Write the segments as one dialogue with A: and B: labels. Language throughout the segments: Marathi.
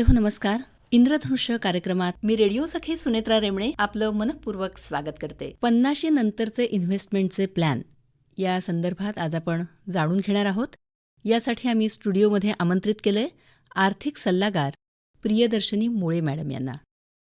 A: श्रोते हो नमस्कार. इंद्रधनुष्य कार्यक्रमात मी रेडिओ सखी सुनेत्रा रेमणे आपलं मनपूर्वक स्वागत करते. पन्नाशी नंतरचे इन्व्हेस्टमेंटचे प्लॅन या संदर्भात आज आपण जाणून घेणार आहोत. यासाठी आम्ही स्टुडिओमध्ये आमंत्रित केलंय आर्थिक सल्लागार प्रियदर्शनी मुळे मॅडम यांना.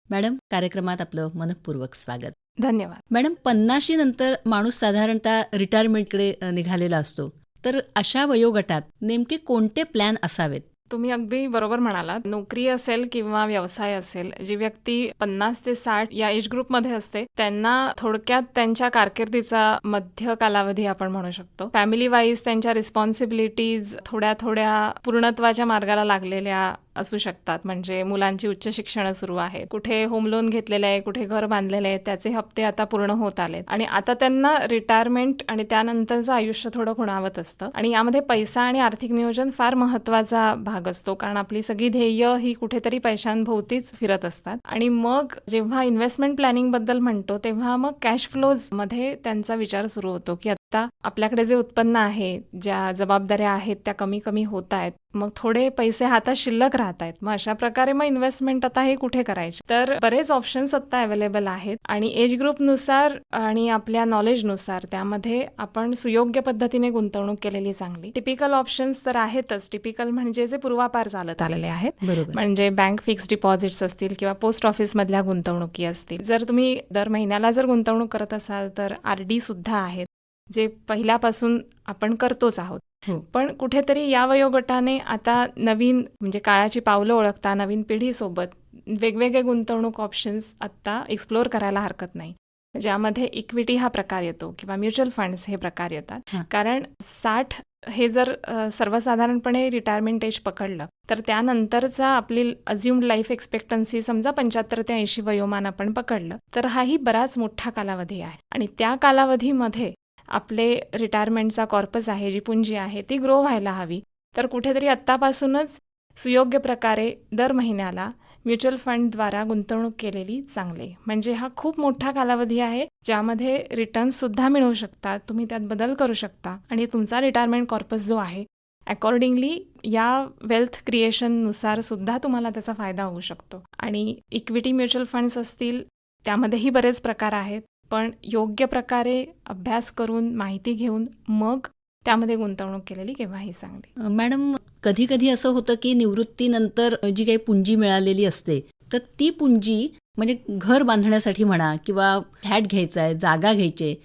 A: मॅडम कार्यक्रमात आपलं मनपूर्वक स्वागत.
B: धन्यवाद.
A: मॅडम पन्नाशी नंतर माणूस साधारणतः रिटायरमेंटकडे निघालेला असतो. तर अशा वयोगटात नेमके कोणते प्लॅन असावेत?
B: तुम्ही अगदी बरोबर म्हणालात. नोकरी असेल किंवा व्यवसाय असेल जी व्यक्ती पन्नास ते साठ या एज ग्रुपमध्ये असते त्यांना थोडक्यात त्यांच्या कारकिर्दीचा मध्य कालावधी आपण म्हणू शकतो. फॅमिली वाईज त्यांच्या रिस्पॉन्सिबिलिटीज थोड्या थोड्या पूर्णत्वाच्या मार्गाला लागलेल्या असू शकतात. म्हणजे मुलांची उच्च शिक्षण सुरू आहेत. कुठे होम लोन घेतलेले आहे कुठे घर बांधलेले आहे त्याचे हप्ते आता पूर्ण होत आलेत. आणि आता त्यांना रिटायरमेंट आणि त्यानंतरचं आयुष्य थोडं खुणावत असतं. आणि यामध्ये पैसा आणि आर्थिक नियोजन फार महत्त्वाचा भाग असतो. कारण आपली सगळी ध्येय ही कुठेतरी पैशांभोवतीच फिरत असतात. आणि मग जेव्हा इन्व्हेस्टमेंट प्लॅनिंगबद्दल म्हणतो तेव्हा मग कॅश फ्लोजमध्ये त्यांचा विचार सुरू होतो की आता आपल्याकडे जे उत्पन्न आहे ज्या जबाबदाऱ्या आहेत त्या कमी कमी होत आहेत. मग थोडे पैसे हातात शिल्लक राहत आहेत. मग अशा प्रकारे मग इन्व्हेस्टमेंट आता हे कुठे करायचे? तर बरेच ऑप्शन्स आता अवेलेबल आहेत आणि एज ग्रुपनुसार आणि आपल्या नॉलेजनुसार त्यामध्ये आपण सुयोग्य पद्धतीने गुंतवणूक केलेली चांगली. टिपिकल ऑप्शन्स तर आहेतच. टिपिकल म्हणजे जे पूर्वापार चालत आलेले आहेत. म्हणजे बँक फिक्स डिपॉझिट्स असतील किंवा पोस्ट ऑफिसमधल्या गुंतवणुकी असतील. जर तुम्ही दर महिन्याला जर गुंतवणूक करत असाल तर आर डी सुद्धा आहेत. जे पहिल्यापासून आपण करतोच आहोत
A: हो.
B: पण कुठेतरी या वयोगटाने आता नवीन म्हणजे काळाची पावलं ओळखता नवीन पिढीसोबत वेगवेगळे गुंतवणूक ऑप्शन्स आत्ता एक्सप्लोअर करायला हरकत नाही ज्यामध्ये इक्विटी हा प्रकार येतो किंवा म्युच्युअल फंड्स हे प्रकार येतात. कारण साठ हे जर सर्वसाधारणपणे रिटायरमेंट एज पकडलं तर त्यानंतरचा आपली अज्युम्ड लाईफ एक्सपेक्टन्सी समजा पंच्याहत्तर ते ऐंशी वयोमान आपण पकडलं तर हाही बराच मोठा कालावधी आहे आणि त्या कालावधीमध्ये आपले रिटायरमेंटचा कॉर्पस आहे जी पुंजी आहे ती ग्रो व्हायला हवी. तर कुठेतरी आत्तापासूनच सुयोग्य प्रकारे दर महिन्याला म्युच्युअल फंडद्वारा गुंतवणूक केलेली चांगली. म्हणजे हा खूप मोठा कालावधी आहे ज्यामध्ये रिटर्न्ससुद्धा मिळू शकतात तुम्ही त्यात बदल करू शकता. आणि तुमचा रिटायरमेंट कॉर्पस जो आहे अकॉर्डिंगली या वेल्थ क्रिएशननुसार सुद्धा तुम्हाला त्याचा फायदा होऊ शकतो. आणि इक्विटी म्युच्युअल फंड्स असतील त्यामध्येही बरेच प्रकार आहेत. पण योग्य प्रकारे अभ्यास करून माहिती घेऊन मग त्यामध्ये गुंतवणूक केलेली केव्हाही चांगली
A: मॅडम कधी कधी असं होतं की निवृत्तीनंतर जी काही पुंजी मिळालेली असते तर ती पुंजी म्हणजे घर बांधण्यासाठी म्हणा किंवा फ्लॅट घ्यायचा आहे जागा घ्यायची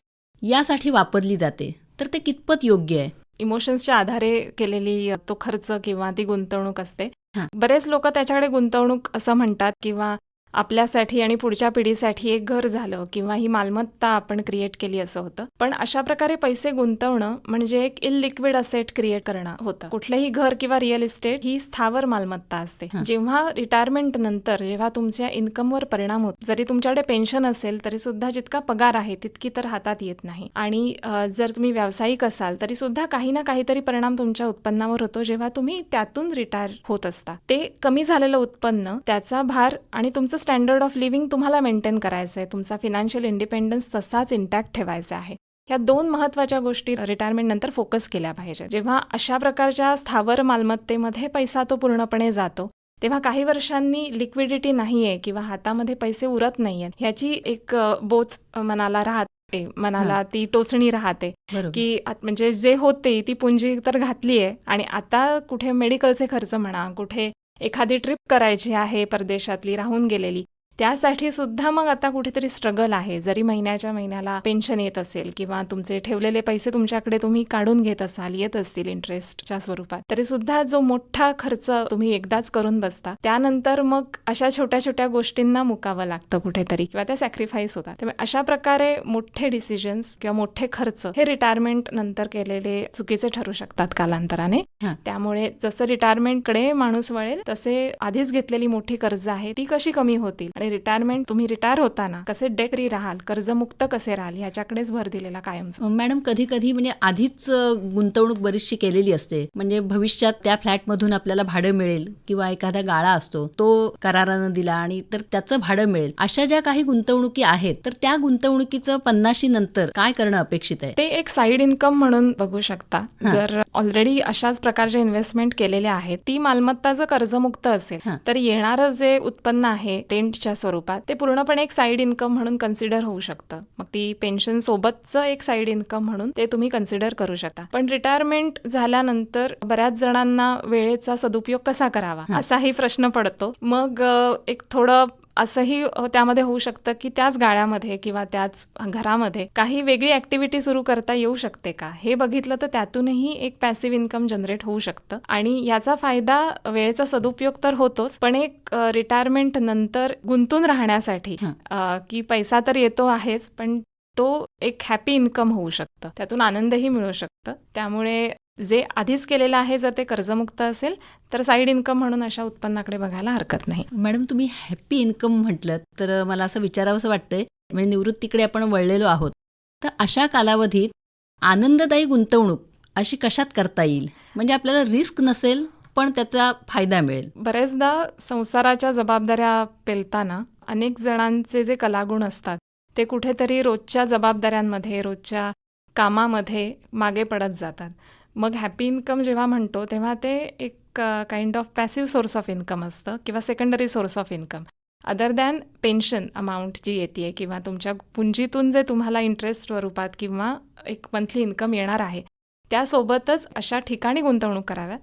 A: यासाठी वापरली जाते. तर ते कितपत योग्य आहे?
B: इमोशन्सच्या आधारे केलेली तो खर्च किंवा ती गुंतवणूक असते. बरेच लोक त्याच्याकडे गुंतवणूक असं म्हणतात किंवा आपल्यासाठी आणि पुढच्या पिढीसाठी एक घर झालं किंवा ही मालमत्ता आपण क्रिएट केली असं होतं. पण अशा प्रकारे पैसे गुंतवणं म्हणजे एक इलिक्विड असेट क्रिएट करणं होतं. कुठलंही घर किंवा रिअल इस्टेट ही स्थावर मालमत्ता असते. जेव्हा रिटायरमेंट नंतर जेव्हा तुमच्या इन्कमवर परिणाम होतो जरी तुमच्याकडे पेन्शन असेल तरी सुद्धा जितका पगार आहे तितकी तर हातात येत नाही. आणि जर तुम्ही व्यावसायिक असाल तरी सुद्धा काही ना काहीतरी परिणाम तुमच्या उत्पन्नावर होतो जेव्हा तुम्ही त्यातून रिटायर होत असता. ते कमी झालेलं उत्पन्न त्याचा भार आणि तुमचं स्टँडर्ड ऑफ लिव्हिंग तुम्हाला मेंटेन करायचं आहे तुमचा फिनान्शियल इंडिपेंडन्स तसाच इंटॅक्ट ठेवायचा आहे. या दोन महत्त्वाच्या गोष्टी रिटायरमेंट नंतर फोकस केल्या पाहिजे. जेव्हा अशा प्रकारच्या स्थावर मालमत्तेमध्ये पैसा तो पूर्णपणे जातो तेव्हा काही वर्षांनी लिक्विडिटी नाहीये किंवा हातामध्ये पैसे उरत नाहीयेत ह्याची एक बोच मनाला राहते. मनाला ती टोचणी राहते की म्हणजे जे होते ती पुंजी तर घातली आहे आणि आता कुठे मेडिकलचे खर्च म्हणा कुठे एखादी ट्रिप करायची आहे परदेशातली राहून गेलेली. त्यासाठी सुद्धा मग आता कुठेतरी स्ट्रगल आहे. जरी महिन्याच्या महिन्याला पेन्शन येत असेल किंवा तुमचे ठेवलेले पैसे तुमच्याकडे तुम्ही काढून घेत असाल येत असतील इंटरेस्टच्या स्वरूपात तरी सुद्धा जो मोठा खर्च तुम्ही एकदाच करून बसता त्यानंतर मग अशा छोट्या छोट्या गोष्टींना मुकावं लागतं कुठेतरी किंवा त्या सॅक्रिफाईस होतात. त्यामुळे अशा प्रकारे मोठे डिसिजन्स किंवा मोठे खर्च हे रिटायरमेंट नंतर केलेले चुकीचे ठरू शकतात कालांतराने. त्यामुळे जसं रिटायरमेंटकडे माणूस वळेल तसे आधीच घेतलेली मोठी कर्ज आहे ती कशी कमी होतील? आणि आणि रिटायरमेंट तुम्ही रिटायर होताना कसे डेट फ्री राहाल कर्जमुक्त कसे राहाल ह्याच्याकडेच भर दिलेला कायमचा.
A: मॅडम कधी कधी म्हणजे आधीच गुंतवणूक बरीचशी केलेली असते. म्हणजे भविष्यात त्या फ्लॅटमधून आपल्याला भाडं मिळेल किंवा एखादा गाळा असतो तो करारानं दिला आणि तर त्याचं भाडं मिळेल. अशा ज्या काही गुंतवणुकी आहेत तर त्या गुंतवणुकीचं पन्नाशी नंतर काय करणं अपेक्षित आहे?
B: ते एक साईड इन्कम म्हणून बघू शकता. जर ऑलरेडी अशाच प्रकारचे इन्व्हेस्टमेंट केलेले आहेत ती मालमत्ता जर कर्जमुक्त असेल. तर येणारं जे उत्पन्न आहे रेंटच्या स्वरूपात ते पूर्णपणे एक साईड इन्कम म्हणून कन्सिडर होऊ शकतं. मग ती पेन्शन सोबतचं एक साईड इन्कम म्हणून ते तुम्ही कन्सिडर करू शकता. पण रिटायरमेंट झाल्यानंतर बऱ्याच जणांना वेळेचा सदुपयोग कसा करावा. असाही प्रश्न पडतो. मग एक थोडं असंही त्यामध्ये होऊ शकतं की त्याच गाळ्यामध्ये किंवा त्याच घरामध्ये काही वेगळी ऍक्टिव्हिटी सुरू करता येऊ शकते का? हे बघितलं तर त्यातूनही एक पॅसिव्ह इन्कम जनरेट होऊ शकतं. आणि याचा फायदा वेळेचा सदुपयोग तर होतोच पण एक रिटायरमेंट नंतर गुंतून राहण्यासाठी की पैसा तर येतो आहेच पण तो एक हॅपी इन्कम होऊ शकतं. त्यातून आनंदही मिळू शकतं. त्यामुळे जे आधीच केलेलं आहे जर ते कर्जमुक्त असेल तर साईड इन्कम म्हणून अशा उत्पन्नाकडे बघायला हरकत नाही.
A: मॅडम तुम्ही हॅप्पी इन्कम म्हटलं तर मला असं विचारावंसं वाटतंय म्हणजे निवृत्तीकडे आपण वळलेलो आहोत. तर अशा कालावधीत आनंददायी गुंतवणूक अशी कशात करता येईल? म्हणजे आपल्याला रिस्क नसेल पण त्याचा फायदा मिळेल.
B: बरेचदा संसाराच्या जबाबदाऱ्या पेलताना अनेक जणांचे जे कलागुण असतात ते कुठेतरी रोजच्या जबाबदाऱ्यांमध्ये रोजच्या कामामध्ये मागे पडत जातात. मग हॅपी इन्कम जेव्हा म्हणतो तेव्हा ते एक kind of passive source of income असतं किंवा secondary source of income other than pension amount जी येते किंवा तुमच्या पुंजीतून जे तुम्हाला इंटरेस्ट स्वरूपात किंवा एक मंथली इन्कम येणार आहे त्यासोबतच अशा ठिकाणी गुंतवणूक कराव्यात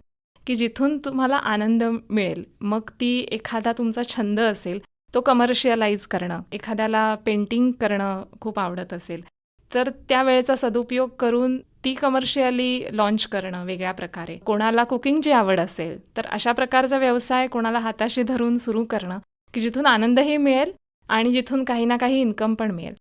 B: की जिथून तुम्हाला आनंद मिळेल. मग ती एखादा तुमचा छंद असेल तो कमर्शियलाइज करणं एखाद्याला पेंटिंग करणं खूप आवडत असेल. तर त्या वेळेचा सदुपयोग करून ती कमर्शियली लॉन्च करणं वेगळ्या प्रकारे. कोणाला कुकिंगची आवड असेल तर अशा प्रकारचा व्यवसाय कोणाला हाताशी धरून सुरू करणं की जिथून आनंदही मिळेल आणि जिथून काही ना काही इन्कम पण मिळेल.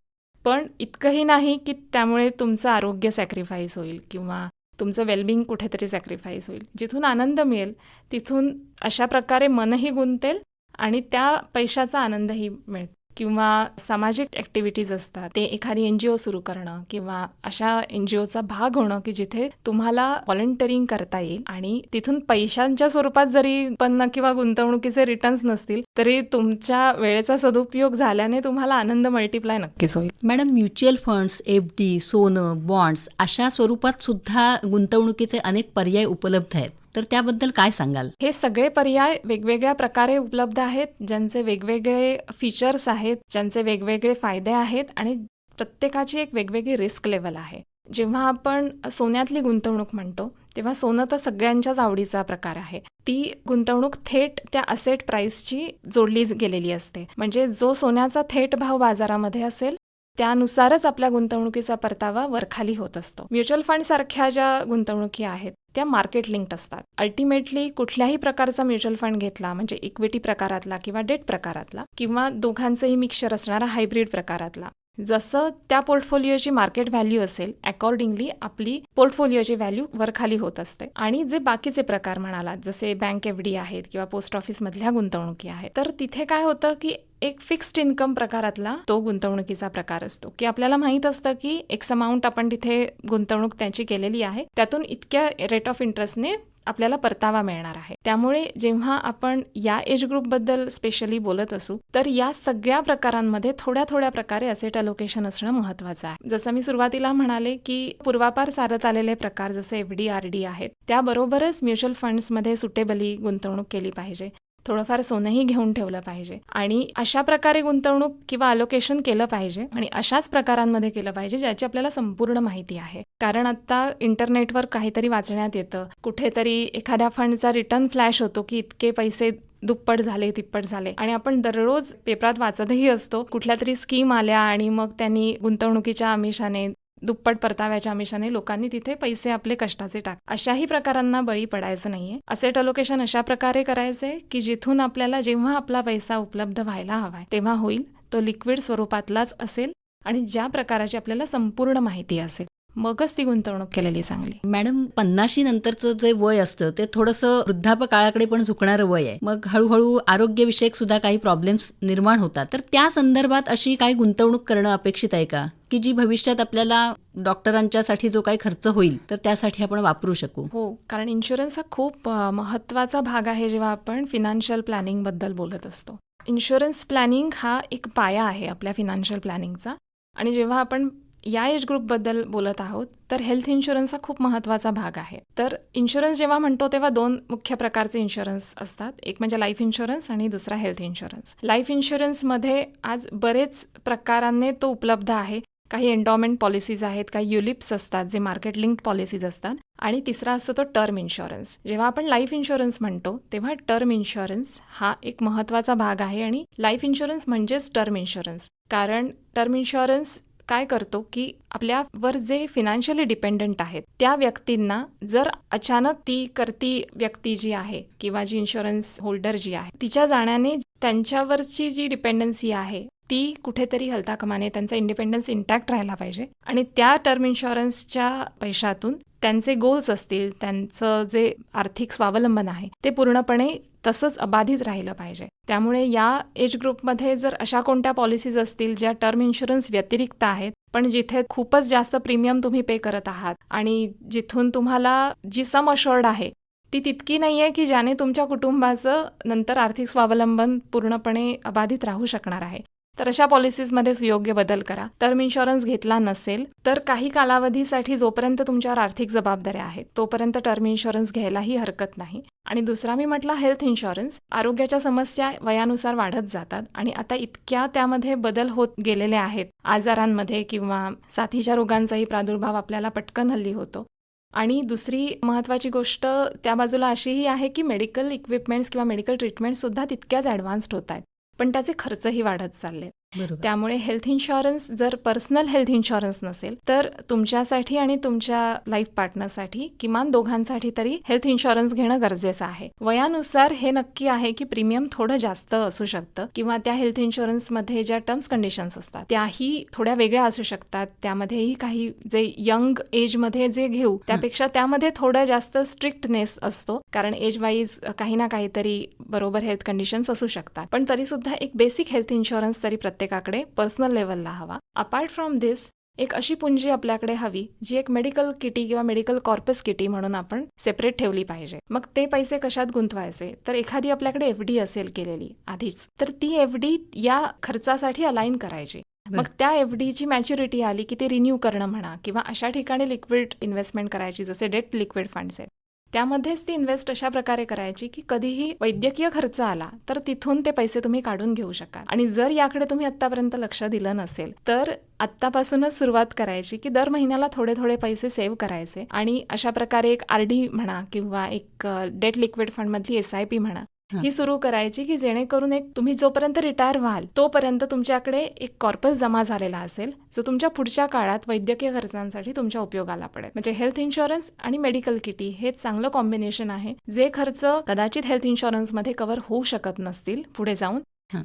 B: पण इतकंही नाही की त्यामुळे तुमचं आरोग्य सॅक्रिफाईस होईल किंवा तुमचं वेलबिंग कुठेतरी सॅक्रिफाईस होईल. जिथून आनंद मिळेल तिथून अशा प्रकारे मनही गुंतेल आणि त्या पैशाचा आनंदही मिळेल किंवा सामाजिक ॲक्टिव्हिटीज असतात ते एखादी एन जी ओ सुरू करणं किंवा अशा एन जी ओचा भाग होणं की जिथे तुम्हाला व्हॉलंटिअरिंग करता येईल आणि तिथून पैशांच्या स्वरूपात जरी उत्पन्न किंवा गुंतवणुकीचे रिटर्न्स नसतील तरी तुमच्या वेळेचा सदुपयोग झाल्याने तुम्हाला आनंद मल्टिप्लाय नक्कीच होईल.
A: Madam mutual funds F D सोनं बॉन्ड्स अशा स्वरूपात सुद्धा गुंतवणुकीचे अनेक पर्याय उपलब्ध आहेत. तर त्याबद्दल काय सांगाल?
B: हे सगळे पर्याय वेगवेगळ्या प्रकारे उपलब्ध आहेत ज्यांचे वेगवेगळे फीचर्स आहेत ज्यांचे वेगवेगळे फायदे आहेत आणि प्रत्येकाची एक वेगवेगळी रिस्क लेवल आहे. जेव्हा आपण सोन्यातली गुंतवणूक म्हणतो तेव्हा सोनं तर सगळ्यांच्याच आवडीचा प्रकार आहे. ती गुंतवणूक थेट त्या असेट प्राइसची जोडली गेलेली असते. म्हणजे जो सोन्याचा थेट भाव बाजारामध्ये असेल त्यानुसारच आपल्या गुंतवणुकीचा परतावा वरखाली होत असतो. म्युच्युअल फंड सारख्या ज्या गुंतवणुकी आहेत त्या मार्केट लिंक्ड असतात. अल्टिमेटली कुठल्याही प्रकारचा म्युच्युअल फंड घेतला म्हणजे इक्विटी प्रकारातला किंवा डेट प्रकारातला किंवा दोघांचंही मिक्सचर असणारा हायब्रिड प्रकारातला जसं त्या पोर्टफोलिओची मार्केट व्हॅल्यू असेल अकॉर्डिंगली आपली पोर्टफोलिओची व्हॅल्यू वरखाली होत असते. आणि जे बाकीचे प्रकार म्हणालात जसे बँक एफ डी आहेत किंवा पोस्ट ऑफिसमधल्या गुंतवणुकी आहेत तर तिथे काय होतं की एक फिक्स्ड इन्कम प्रकारातला तो गुंतवणुकीचा प्रकार असतो. की आपल्याला माहीत असतं की एक्स अमाऊंट आपण तिथे गुंतवणूक त्याची केलेली आहे त्यातून इतक्या रेट ऑफ इंटरेस्टने आपल्याला परतावा मिळणार आहे. त्यामुळे जेव्हा आपण या एज ग्रुपबद्दल स्पेशली बोलत असू तर या सगळ्या प्रकारांमध्ये थोड्या थोड्या प्रकारे असेट अलोकेशन असणं महत्वाचं आहे. जसं मी सुरुवातीला म्हणाले की पूर्वापार सारत आलेले प्रकार जसे एफ डी आर डी आहेत त्याबरोबरच म्युच्युअल फंड्समध्ये सुटेबली गुंतवणूक केली पाहिजे. थोडंफार सोनंही घेऊन ठेवलं पाहिजे. आणि अशा प्रकारे गुंतवणूक किंवा अलोकेशन केलं पाहिजे आणि अशाच प्रकारांमध्ये केलं पाहिजे ज्याची आपल्याला संपूर्ण माहिती आहे. कारण आता इंटरनेटवर काहीतरी वाचण्यात येतं. कुठेतरी एखाद्या फंडचा रिटर्न फ्लॅश होतो की इतके पैसे दुप्पट झाले तिप्पट झाले. आणि आपण दररोज पेपरात वाचतही असतो. कुठल्या तरी स्कीम आल्या आणि मग त्यांनी गुंतवणुकीच्या आमिषाने दुप्पट परताव्याच्या आमिषाने लोकांनी तिथे पैसे आपले कष्टाचे टाक. अशाही प्रकारांना बळी पडायचं नाहीये. असेट अलोकेशन अशा प्रकारे करायचे की जिथून आपल्याला जेव्हा आपला पैसा उपलब्ध व्हायला हवाय तेव्हा होईल तो लिक्विड स्वरूपातलाच असेल आणि ज्या प्रकाराची आपल्याला संपूर्ण माहिती असेल. मगच ती गुंतवणूक केलेली चांगली.
A: मॅडम पन्नाशी नंतरचं जे वय असतं ते थोडंसं वृद्धापकाळाकडे पण झुकणारं वय आहे. मग हळूहळू आरोग्यविषयक सुद्धा काही प्रॉब्लेम्स निर्माण होतात. तर त्या संदर्भात अशी काही गुंतवणूक करणं अपेक्षित आहे का? की जी भविष्यात आपल्याला डॉक्टरांच्यासाठी जो काही खर्च होईल तर त्यासाठी आपण वापरू शकू.
B: हो कारण इन्शुरन्स हा खूप महत्त्वाचा भाग आहे जेव्हा आपण फिनान्शियल प्लॅनिंगबद्दल बोलत असतो. इन्शुरन्स प्लॅनिंग हा एक पाया आहे आपल्या फिनान्शियल प्लॅनिंगचा आणि जेव्हा आपण या एज ग्रुपबद्दल बोलत आहोत तर हेल्थ इन्शुरन्स हा खूप महत्त्वाचा भाग आहे. तर इन्शुरन्स जेव्हा म्हणतो तेव्हा दोन मुख्य प्रकारचे इन्शुरन्स असतात. एक म्हणजे लाईफ इन्शुरन्स आणि दुसरा हेल्थ इन्शुरन्स लाईफ इन्शुरन्समध्ये आज बरेच प्रकारांनी तो उपलब्ध आहे. काही एन्डॉमेंट पॉलिसीज आहेत काही युलिप्स असतात जे मार्केट लिंक्ड पॉलिसीज असतात. आणि तिसरा असतो तो टर्म इन्शुरन्स जेव्हा आपण लाईफ इन्शुरन्स म्हणतो तेव्हा टर्म इन्शुरन्स हा एक महत्त्वाचा भाग आहे आणि लाईफ इन्शुरन्स म्हणजेच टर्म इन्शुरन्स कारण टर्म इन्शुरन्स काय करतो की आपल्यावर जे फिनान्शियली डिपेंडंट आहेत त्या व्यक्तींना जर अचानक ती करती व्यक्ती जी आहे किंवा जी इन्शुरन्स होल्डर जी आहे तिच्या जाण्याने त्यांच्यावरची जी डिपेंडन्सी आहे ती कुठेतरी हलता कमाने त्यांचा इंडिपेंडन्स इंटॅक्ट राहायला पाहिजे. आणि त्या टर्म इन्शुरन्सच्या पैशातून त्यांचे गोल्स असतील त्यांचं जे आर्थिक स्वावलंबन आहे ते पूर्णपणे तसंच अबाधित राहिलं पाहिजे. त्यामुळे या एज ग्रुपमध्ये जर अशा कोणत्या पॉलिसीज असतील ज्या टर्म इन्शुरन्स व्यतिरिक्त आहेत पण जिथे खूपच जास्त प्रीमियम तुम्ही पे करत आहात आणि जिथून तुम्हाला जी सम अशोर्ड आहे ती तितकी नाही आहे की ज्याने तुमच्या कुटुंबाचं नंतर आर्थिक स्वावलंबन पूर्णपणे अबाधित राहू शकणार आहे. तर अशा पॉलिसीजमध्येच योग्य बदल करा. टर्म इन्शुरन्स घेतला नसेल तर काही कालावधीसाठी जोपर्यंत तुमच्यावर आर्थिक जबाबदाऱ्या आहेत तोपर्यंत टर्म इन्शुरन्स घ्यायलाही हरकत नाही. आणि दुसरा मी म्हटला हेल्थ इन्शुरन्स आरोग्याच्या समस्या वयानुसार वाढत जातात आणि आता इतक्या त्यामध्ये बदल होत गेलेले आहेत. आजारांमध्ये किंवा साथीच्या रोगांचाही प्रादुर्भाव आपल्याला पटकन हल्ली होतो. आणि दुसरी महत्त्वाची गोष्ट त्या बाजूला अशीही आहे की मेडिकल इक्विपमेंट्स किंवा मेडिकल ट्रीटमेंट्ससुद्धा तितक्याच ॲडव्हान्स्ड होत आहेत. पण त्याचे खर्चही वाढत चालले. त्यामुळे हेल्थ इन्शुरन्स जर पर्सनल हेल्थ इन्शुरन्स नसेल तर तुमच्यासाठी आणि तुमच्या लाईफ पार्टनरसाठी किमान दोघांसाठी तरी हेल्थ इन्शुरन्स घेणं गरजेचं आहे. वयानुसार हे नक्की आहे की प्रीमियम थोडं जास्त असू शकतं किंवा त्या हेल्थ इन्शुरन्समध्ये ज्या टर्म्स कंडिशन्स असतात त्याही थोड्या वेगळ्या असू शकतात. त्यामध्येही काही जे यंग एजमध्ये जे घेऊ त्यापेक्षा त्यामध्ये थोडं जास्त स्ट्रिक्टनेस असतो. कारण एज वाईज काही ना काहीतरी बरोबर हेल्थ कंडिशन्स असू शकतात. पण तरी सुद्धा एक बेसिक हेल्थ इन्शुरन्स तरी प्रत्येकाकडे पर्सनल लेवलला हवा. अपार्ट फ्रॉम दिस एक अशी पुंजी आपल्याकडे हवी जी एक मेडिकल किटी किंवा मेडिकल कॉर्पस किटी म्हणून आपण सेपरेट ठेवली पाहिजे. मग ते पैसे कशात गुंतवायचे? तर एखादी आपल्याकडे एफ डी असेल केलेली आधीच. तर ती एफ डी या खर्चासाठी अलाइन करायची. मग त्या एफ डीची मॅच्युरिटी आली की ती रिन्यू करणं म्हणा किंवा अशा ठिकाणी लिक्विड इन्व्हेस्टमेंट करायची जसे डेट लिक्विड फंड्स आहेत. त्यामध्येच ती इन्व्हेस्ट अशा प्रकारे करायची की कधीही वैद्यकीय खर्च आला तर तिथून ते पैसे तुम्ही काढून घेऊ शकाल. आणि जर याकडे तुम्ही आतापर्यंत लक्ष दिलं नसेल तर आत्तापासूनच सुरुवात करायची की दर महिन्याला थोडे थोडे पैसे सेव्ह करायचे. आणि अशा प्रकारे एक आर डी म्हणा किंवा एक डेट लिक्विड फंडमधली एस आय पी म्हणा
A: हा.
B: सुरू करायची की जेणेकरून एक तुम्ही जोपर्यंत रिटायर व्हाल तोपर्यंत तुमच्याकडे एक कॉर्पस जमा झालेला असेल जो तुमच्या पुढच्या काळात वैद्यकीय खर्चांसाठी तुमच्या उपयोगाला पडेल. म्हणजे हेल्थ इन्शुरन्स आणि मेडिकल किटी हे चांगलं कॉम्बिनेशन आहे. जे खर्च कदाचित हेल्थ इन्शुरन्समध्ये कव्हर होऊ शकत नसतील पुढे जाऊन.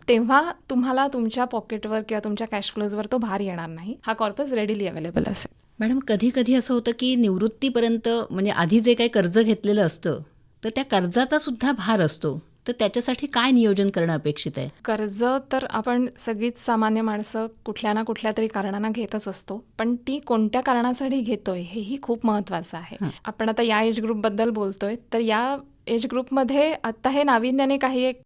B: तेव्हा तुम्हाला तुमच्या पॉकेटवर किंवा तुमच्या कॅश फ्लोजवर तो भार येणार नाही. हा कॉर्पस रेडिली अवेलेबल असेल.
A: मॅडम कधी कधी असं होतं की निवृत्तीपर्यंत म्हणजे आधी जे काही कर्ज घेतलेलं असतं तर त्या कर्जाचा सुद्धा भार असतो. तर त्याच्यासाठी काय नियोजन करणं अपेक्षित आहे?
B: कर्ज तर आपण सगळीच सामान्य माणसं कुठल्या ना कुठल्या तरी कारणानं घेतच असतो. पण ती कोणत्या कारणासाठी घेतोय हेही खूप महत्वाचं आहे. आपण आता या एज ग्रुपबद्दल बोलतोय. तर या एज ग्रुपमध्ये आत्ता हे नाविन्याने काही एक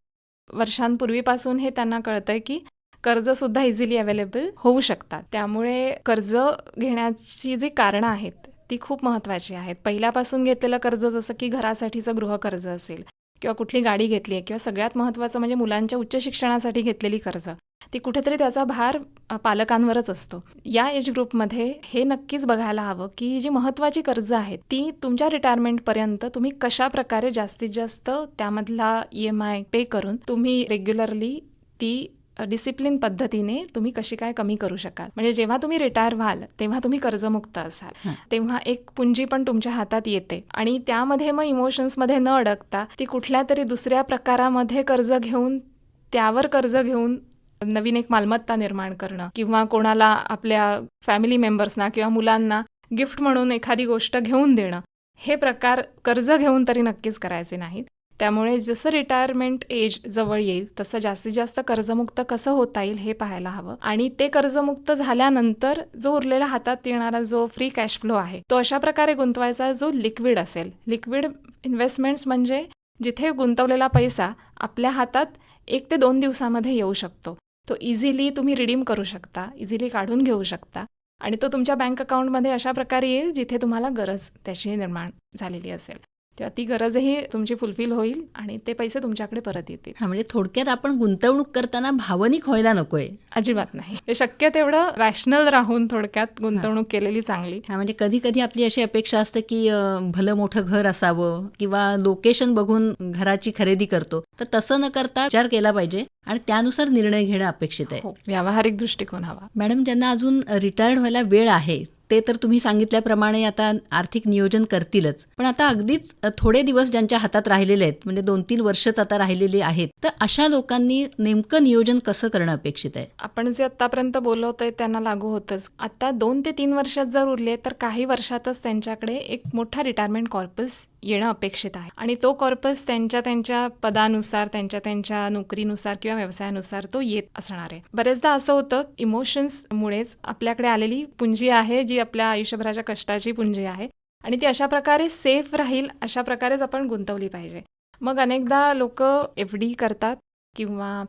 B: वर्षांपूर्वीपासून हे त्यांना कळतंय की कर्ज सुद्धा इझिली अवेलेबल होऊ शकतात. त्यामुळे कर्ज घेण्याची जी कारणं आहेत ती खूप महत्वाची आहेत. पहिल्यापासून घेतलेलं कर्ज जसं की घरासाठीचं गृहकर्ज असेल किंवा कुठली गाडी घेतली आहे किंवा सगळ्यात महत्त्वाचं म्हणजे मुलांच्या उच्च शिक्षणासाठी घेतलेली कर्ज ती कुठेतरी त्याचा भार पालकांवरच असतो. या एज ग्रुपमध्ये हे नक्कीच बघायला हवं की जी महत्त्वाची कर्ज आहेत ती तुमच्या रिटायरमेंटपर्यंत तुम्ही कशा प्रकारे जास्तीत जास्त त्यामधला ई एम आय पे करून तुम्ही रेग्युलरली ती डिसिप्लिन पद्धतीने तुम्ही कशी काय कमी करू शकाल? म्हणजे जेव्हा तुम्ही रिटायर व्हाल तेव्हा तुम्ही कर्जमुक्त असाल. तेव्हा एक पुंजी पण तुमच्या हातात येते. आणि त्यामध्ये मग इमोशन्समध्ये न अडकता ती कुठल्या तरी दुसऱ्या प्रकारामध्ये कर्ज घेऊन त्यावर कर्ज घेऊन नवीन एक मालमत्ता निर्माण करणं किंवा कोणाला आपल्या फॅमिली मेंबर्सना किंवा मुलांना गिफ्ट म्हणून एखादी गोष्ट घेऊन देणं हे प्रकार कर्ज घेऊन तरी नक्कीच करायचे नाहीत. त्यामुळे जसं रिटायरमेंट एज जवळ येईल तसं जास्तीत जास्त कर्जमुक्त कसं होता येईल हे पाहायला हवं. आणि ते कर्जमुक्त झाल्यानंतर जो उरलेला हातात येणारा जो फ्री कॅश फ्लो आहे तो अशा प्रकारे गुंतवायचा जो लिक्विड असेल. लिक्विड इन्व्हेस्टमेंट्स म्हणजे जिथे गुंतवलेला पैसा आपल्या हातात एक ते दोन दिवसामध्ये येऊ शकतो. तो इझिली तुम्ही रिडीम करू शकता इझिली काढून घेऊ शकता. आणि तो तुमच्या बँक अकाउंटमध्ये अशा प्रकारे येईल जिथे तुम्हाला गरज त्याची निर्माण झालेली असेल. तेव्हा ती गरजही तुमची फुलफिल होईल आणि ते पैसे तुमच्याकडे परत येतील.
A: म्हणजे थोडक्यात आपण गुंतवणूक करताना भावनिक व्हायला नकोय.
B: अजिबात नाही. शक्य तेवढं रॅशनल राहून थोडक्यात गुंतवणूक केलेली चांगली.
A: म्हणजे कधी कधी आपली अशी अपेक्षा असते की भलं मोठं घर असावं किंवा लोकेशन बघून घराची खरेदी करतो. तर तसं न करता विचार केला पाहिजे आणि त्यानुसार निर्णय घेणं अपेक्षित आहे.
B: हो व्यावहारिक दृष्टिकोन हवा.
A: मॅडम ज्यांना अजून रिटायर्ड व्हायला वेळ आहे ते तर तुम्ही सांगितल्याप्रमाणे आता आर्थिक नियोजन करतीलच. पण आता अगदीच थोडे दिवस ज्यांच्या हातात राहिलेले आहेत म्हणजे दोन तीन वर्षच आता राहिलेली आहेत तर अशा लोकांनी नेमकं नियोजन कसं करणं अपेक्षित आहे?
B: आपण जे आतापर्यंत बोलवतोय त्यांना लागू होतच. आता दोन ते तीन वर्षात जर उरले तर काही वर्षातच त्यांच्याकडे एक मोठा रिटायरमेंट कॉर्पस येणं अपेक्षित आहे. आणि तो कॉर्पस त्यांच्या त्यांच्या पदानुसार त्यांच्या त्यांच्या नोकरीनुसार किंवा व्यवसायानुसार तो येत असणार आहे. बरेचदा असं होतं इमोशन्समुळेच आपल्याकडे आलेली पुंजी आहे जी आपल्या आयुष्यभराच्या कष्टाची पुंजी आहे आणि ती अशा प्रकारे सेफ राहील अशा प्रकारेच आपण गुंतवली पाहिजे. मग अनेकदा लोक एफ डी करतात किंवा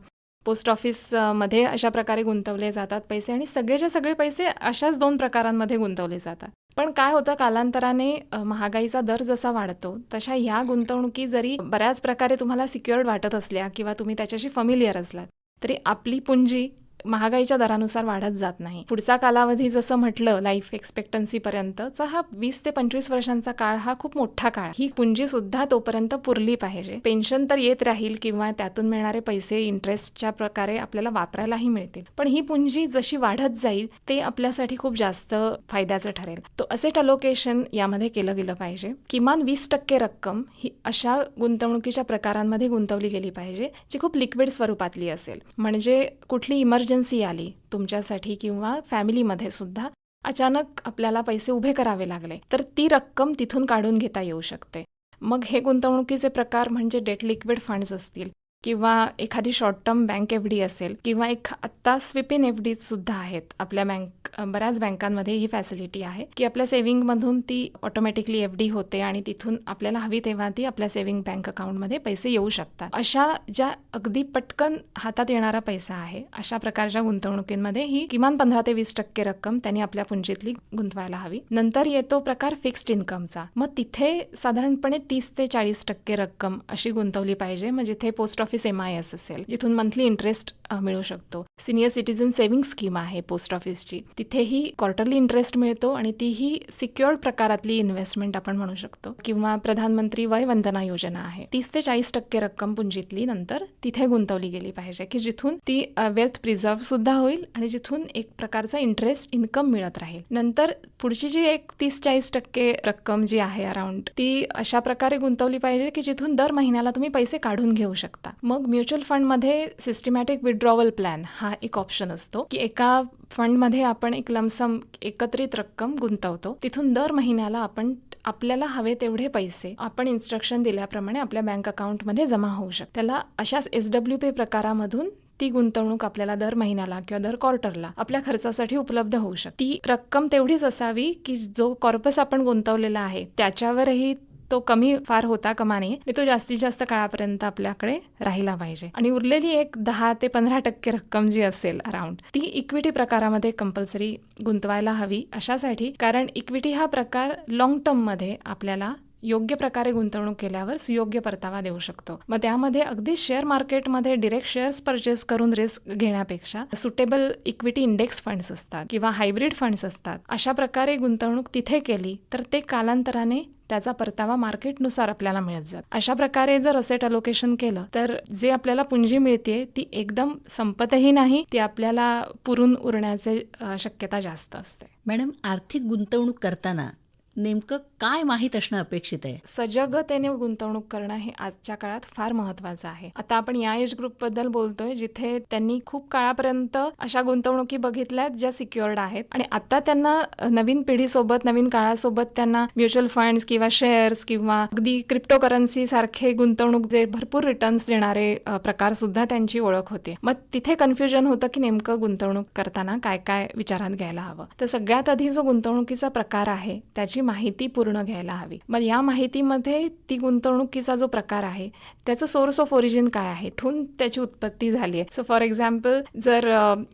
B: पोस्ट ऑफिसमध्ये अशा प्रकारे गुंतवले जातात पैसे आणि सगळेचे सगळे पैसे अशाच दोन प्रकारांमध्ये गुंतवले जातात. पण काय होतं कालांतराने महागाईचा दर जसा वाढतो तशा ह्या गुंतवणुकी जरी बऱ्याच प्रकारे तुम्हाला सिक्युअर्ड वाटत असल्या किंवा तुम्ही त्याच्याशी फमिलियर असलात तरी आपली पुंजी महागाईच्या दरानुसार वाढत जात नाही. पुढचा कालावधी जसं म्हटलं लाईफ एक्सपेक्टन्सी पर्यंतचा हा वीस ते पंचवीस वर्षांचा काळ हा खूप मोठा काळ. ही पुंजी सुद्धा तोपर्यंत पुरली पाहिजे. पेन्शन तर येत राहील किंवा त्यातून मिळणारे पैसे इंटरेस्टच्या प्रकारे आपल्याला वापरायलाही मिळतील. पण ही पुंजी जशी वाढत जाईल ते आपल्यासाठी खूप जास्त फायद्याचं ठरेल. तो असेट अलोकेशन यामध्ये केलं गेलं पाहिजे. किमान वीस टक्के रक्कम ही अशा गुंतवणुकीच्या प्रकारांमध्ये गुंतवली गेली पाहिजे जी खूप लिक्विड स्वरूपातली असेल. म्हणजे कुठली इमर्जन्सी आली तुमच्यासाठी किंवा फॅमिलीमध्ये सुद्धा अचानक आपल्याला पैसे उभे करावे लागले. तर ती रक्कम तिथून काढून घेता येऊ शकते. मग हे गुंतवणुकीचे प्रकार म्हणजे डेट लिक्विड फंड्स असतील. किंवा एखादी short term bank F D असेल किंवा एक आत्ता स्विपिन एफ डी सुद्धा आहेत. आपल्या बँक बऱ्याच बँकांमध्ये ही फॅसिलिटी आहे की आपल्या सेव्हिंगमधून ती ऑटोमॅटिकली एफ डी होते आणि तिथून आपल्याला हवी तेव्हा ती आपल्या सेव्हिंग बँक अकाउंटमध्ये पैसे येऊ शकतात. अशा ज्या अगदी पटकन हातात येणारा पैसा आहे अशा प्रकारच्या गुंतवणुकींमध्ये ही किमान पंधरा ते वीस टक्के रक्कम त्यांनी आपल्या पुंजीतली गुंतवायला हवी. नंतर येतो प्रकार फिक्स्ड इन्कमचा मग तिथे साधारणपणे तीस ते चाळीस टक्के रक्कम अशी गुंतवली पाहिजे. मग जिथे post office M I S असेल जिथून मंथली इंटरेस्ट मिळू शकतो. सिनियर सिटीजन सेव्हिंग स्कीम आहे पोस्ट ऑफिसची तिथेही क्वार्टरली इंटरेस्ट मिळतो आणि तीही सिक्युअर्ड प्रकारातली इन्व्हेस्टमेंट आपण म्हणू शकतो. किंवा प्रधानमंत्री वय वंदना योजना आहे. तीस ते चाळीस टक्के रक्कम पुंजीतली नंतर तिथे गुंतवली गेली पाहिजे की जिथून ती वेल्थ प्रिझर्व सुद्धा होईल आणि जिथून एक प्रकारचा इंटरेस्ट इन्कम मिळत राहील. नंतर पुढची जी एक तीस चाळीस टक्के रक्कम जी आहे अराउंड ती अशा प्रकारे गुंतवली पाहिजे की जिथून दर महिन्याला तुम्ही पैसे काढून घेऊ शकता. मग म्युच्युअल फंडमध्ये सिस्टमॅटिक विड्रॉवल प्लॅन हा एक ऑप्शन असतो की एका फंडमध्ये आपण एक लमसम एकत्रित रक्कम गुंतवतो. तिथून दर महिन्याला आपण आपल्याला हवे तेवढे पैसे आपण इन्स्ट्रक्शन दिल्याप्रमाणे आपल्या बँक अकाउंटमध्ये जमा होऊ शकतो. त्याला अशाच एस डब्ल्यू पे प्रकारामधून ती गुंतवणूक आपल्याला दर महिन्याला किंवा दर क्वार्टरला आपल्या खर्चासाठी उपलब्ध होऊ शकते. ती रक्कम तेवढीच असावी की जो कॉर्पस आपण गुंतवलेला आहे त्याच्यावरही तो कमी फार होता कमा नये आणि तो जास्तीत जास्त काळापर्यंत आपल्याकडे राहिला पाहिजे. आणि उरलेली एक दहा ते पंधरा टक्के रक्कम जी असेल अराउंड ती इक्विटी प्रकारामध्ये कंपल्सरी गुंतवायला हवी अशासाठी. कारण इक्विटी हा प्रकार लॉंग टर्ममध्ये आपल्याला योग्य प्रकारे गुंतवणूक केल्यावर सुयोग्य परतावा देऊ शकतो. मग त्यामध्ये अगदी शेअर मार्केटमध्ये डिरेक्ट शेअर्स परचेस करून रिस्क घेण्यापेक्षा सुटेबल इक्विटी इंडेक्स फंड्स असतात किंवा हायब्रिड फंड्स असतात. अशा प्रकारे गुंतवणूक तिथे केली तर ते कालांतराने त्याचा परतावा मार्केटनुसार आपल्याला मिळत जात. अशा प्रकारे जर असेट अलोकेशन केलं तर जे आपल्याला पुंजी मिळते ती एकदम संपतही नाही ती आपल्याला पुरून उरण्याचे शक्यता जास्त असते.
A: मॅडम आर्थिक गुंतवणूक करताना नेमकं काय माहीत असणं अपेक्षित आहे?
B: सजगतेने गुंतवणूक करणं हे आजच्या काळात फार महत्वाचं आहे. आता आपण या एज ग्रुपबद्दल बोलतोय जिथे त्यांनी खूप काळापर्यंत अशा गुंतवणुकी बघितल्यात ज्या सिक्युअर्ड आहेत. आणि आता त्यांना नवीन पिढीसोबत नवीन काळासोबत त्यांना म्युच्युअल फंड्स किंवा शेअर्स किंवा अगदी क्रिप्टोकरन्सी सारखे गुंतवणूक जे भरपूर रिटर्न्स देणारे प्रकार सुद्धा त्यांची ओळख होते. मग तिथे कन्फ्युजन होतं की नेमकं गुंतवणूक करताना काय काय विचारात घ्यायला हवं. तर सगळ्यात आधी जो गुंतवणुकीचा प्रकार आहे त्याची माहिती पूर्ण घ्यायला हवी. मग या माहितीमध्ये ती गुंतवणुकीचा जो प्रकार आहे त्याचं सोर्स ऑफ ओरिजिन काय आहे? ठून त्याची उत्पत्ती झाली आहे. सो फॉर एक्झाम्पल जर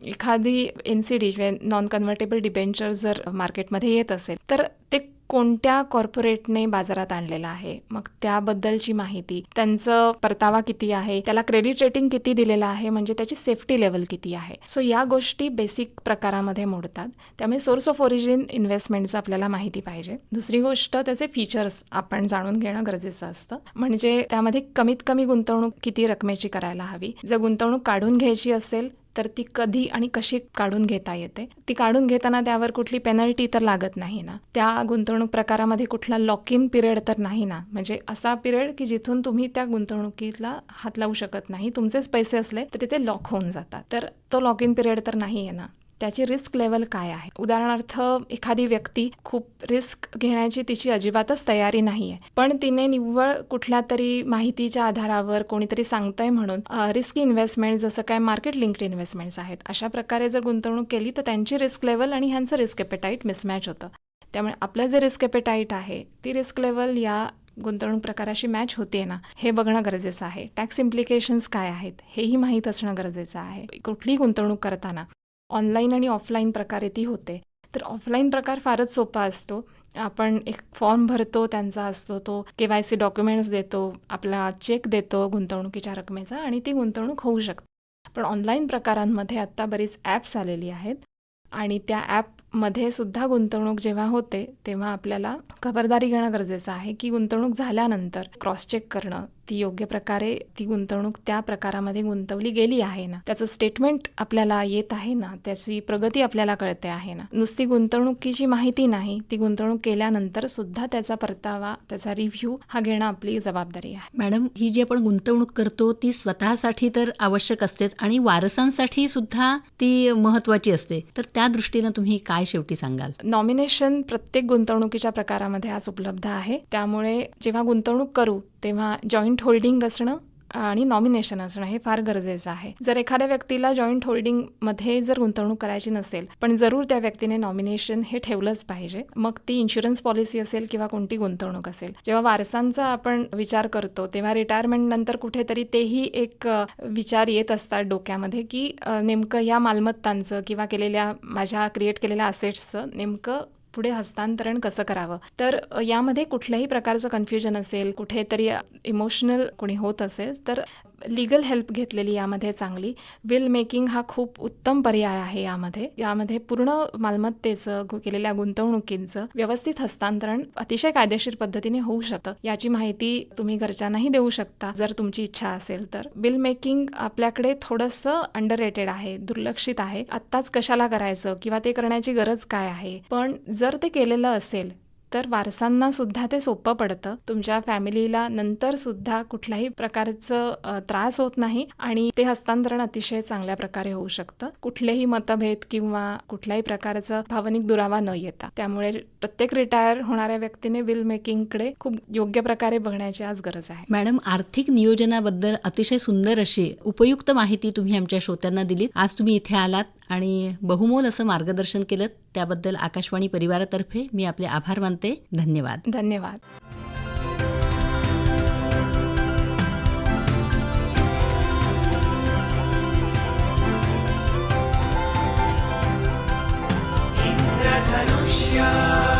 B: एखादी N C D non convertible debenture जर मार्केटमध्ये येत असेल तर ते कोणत्या कॉर्पोरेटने बाजारात आणलेलं आहे? मग त्याबद्दलची माहिती त्यांचं परतावा किती आहे? त्याला क्रेडिट रेटिंग किती दिलेलं आहे? म्हणजे त्याची सेफ्टी लेवल किती आहे? सो या गोष्टी बेसिक प्रकारामध्ये मोडतात. त्यामुळे सोर्स ऑफ ओरिजिन इन्व्हेस्टमेंटचं आपल्याला माहिती पाहिजे. दुसरी गोष्ट त्याचे फीचर्स आपण जाणून घेणं गरजेचं असतं. म्हणजे त्यामध्ये कमीत कमी गुंतवणूक किती रकमेची करायला हवी? जर गुंतवणूक काढून घ्यायची असेल तर ती कधी आणि कशी काढून घेता येते? ती काढून घेताना त्यावर कुठली पेनल्टी तर लागत नाही ना? त्या गुंतवणूक प्रकारामध्ये कुठला लॉक इन पिरियड तर नाही ना? म्हणजे असा पिरियड की जिथून तुम्ही त्या गुंतवणुकीला हात लावू शकत नाही. तुमचेच पैसे असले तरी ते लॉक होऊन जातात. तर तो लॉक इन पिरियड तर नाही आहे ना? त्याची रिस्क लेवल काय आहे? उदाहरणार्थ एखादी व्यक्ती खूप रिस्क घेण्याची तिची अजिबातच तयारी नाही आहे पण तिने निव्वळ कुठल्या तरी माहितीच्या आधारावर कोणीतरी सांगतंय म्हणून रिस्क इन्व्हेस्टमेंट जसं काय मार्केट लिंक्ड इन्व्हेस्टमेंट्स आहेत अशा प्रकारे जर गुंतवणूक केली तर त्यांची रिस्क लेवल आणि ह्यांचं रिस्क एपेटाईट मिसमॅच होतं. त्यामुळे आपलं जे रिस्क एपेटाईट आहे ती रिस्क लेवल या गुंतवणूक प्रकाराशी मॅच होते ना हे बघणं गरजेचं आहे. टॅक्स इम्प्लिकेशन्स काय आहेत हेही माहीत असणं गरजेचं आहे. कुठली गुंतवणूक करताना ऑनलाईन आणि ऑफलाईन प्रकारे ती होते. तर ऑफलाईन प्रकार फारच सोपा असतो. आपण एक फॉर्म भरतो त्यांचा असतो तो के वाय सी डॉक्युमेंट्स देतो आपला चेक देतो गुंतवणुकीच्या रकमेचा आणि ती गुंतवणूक होऊ शकते. पण ऑनलाईन प्रकारांमध्ये आत्ता बरीच ॲप्स आलेली आहेत आणि त्या ॲपमध्ये सुद्धा गुंतवणूक जेव्हा होते तेव्हा आपल्याला खबरदारी घेणं गरजेचं आहे की गुंतवणूक झाल्यानंतर क्रॉस चेक करणं ती योग्य प्रकारे ती गुंतवणूक त्या प्रकारामध्ये गुंतवली गेली आहे ना? त्याचं स्टेटमेंट आपल्याला येत आहे ना? त्याची प्रगती आपल्याला कळते आहे ना? नुसती गुंतवणुकीची माहिती नाही ती गुंतवणूक केल्यानंतर सुद्धा त्याचा परतावा त्याचा रिव्ह्यू हा घेणं आपली जबाबदारी आहे.
A: मॅडम ही जी आपण गुंतवणूक करतो ती स्वतःसाठी तर आवश्यक असतेच आणि वारसांसाठी सुद्धा ती महत्वाची असते. तर त्या दृष्टीनं तुम्ही काय शेवटी सांगाल?
B: नॉमिनेशन प्रत्येक गुंतवणुकीच्या प्रकारामध्ये आज उपलब्ध आहे. त्यामुळे जेव्हा गुंतवणूक करू तेव्हा जॉईंट होल्डिंग असणं आणि नॉमिनेशन असणं हे फार गरजेचं आहे. जर एखाद्या व्यक्तीला जॉईंट होल्डिंगमध्ये जर गुंतवणूक करायची नसेल पण जरूर त्या व्यक्तीने नॉमिनेशन हे ठेवलंच पाहिजे. मग ती इन्शुरन्स पॉलिसी असेल किंवा कोणती गुंतवणूक असेल. जेव्हा वारसांचा आपण विचार करतो तेव्हा रिटायरमेंट नंतर कुठेतरी तेही एक विचार येत असतात डोक्यामध्ये की नेमकं या मालमत्तांचं किंवा केलेल्या माझ्या क्रिएट केलेल्या असेट्सचं नेमकं पुढे हस्तांतरण कसं करावं? तर यामध्ये कुठल्याही प्रकारचं कन्फ्युजन असेल कुठेतरी इमोशनल कोणी होत असेल तर लिगल हेल्प घेतलेली यामध्ये चांगली. विल मेकिंग हा खूप उत्तम पर्याय आहे यामध्ये. यामध्ये पूर्ण मालमत्तेचं केलेल्या गुंतवणुकींचं व्यवस्थित हस्तांतरण अतिशय कायदेशीर पद्धतीने होऊ शकतं. याची माहिती तुम्ही घरच्यांनाही देऊ शकता जर तुमची इच्छा असेल तर. बिल मेकिंग आपल्याकडे थोडंसं अंडर रेटेड आहे दुर्लक्षित आहे. आत्ताच कशाला करायचं किंवा ते करण्याची गरज काय आहे? पण जर ते केलेलं असेल तर वारसांना सुद्धा ते सोपं पडतं. तुमच्या फॅमिलीला नंतर सुद्धा कुठल्याही प्रकारचं त्रास होत नाही आणि ते हस्तांतरण अतिशय चांगल्या प्रकारे होऊ शकतं. कुठलेही मतभेद किंवा कुठल्याही प्रकारचं भावनिक दुरावा न येता. त्यामुळे प्रत्येक रिटायर होणाऱ्या व्यक्तीने विल मेकिंगकडे खूप योग्य प्रकारे बघण्याची आज गरज आहे.
A: मॅडम आर्थिक नियोजनाबद्दल अतिशय सुंदर अशी उपयुक्त माहिती तुम्ही आमच्या श्रोत्यांना दिलीत. आज तुम्ही इथे आलात. आणि बहुमोल असं मार्गदर्शन केलं त्याबद्दल आकाशवाणी परिवारातर्फे मी आपले आभार मानते धन्यवाद
B: धन्यवाद Yeah.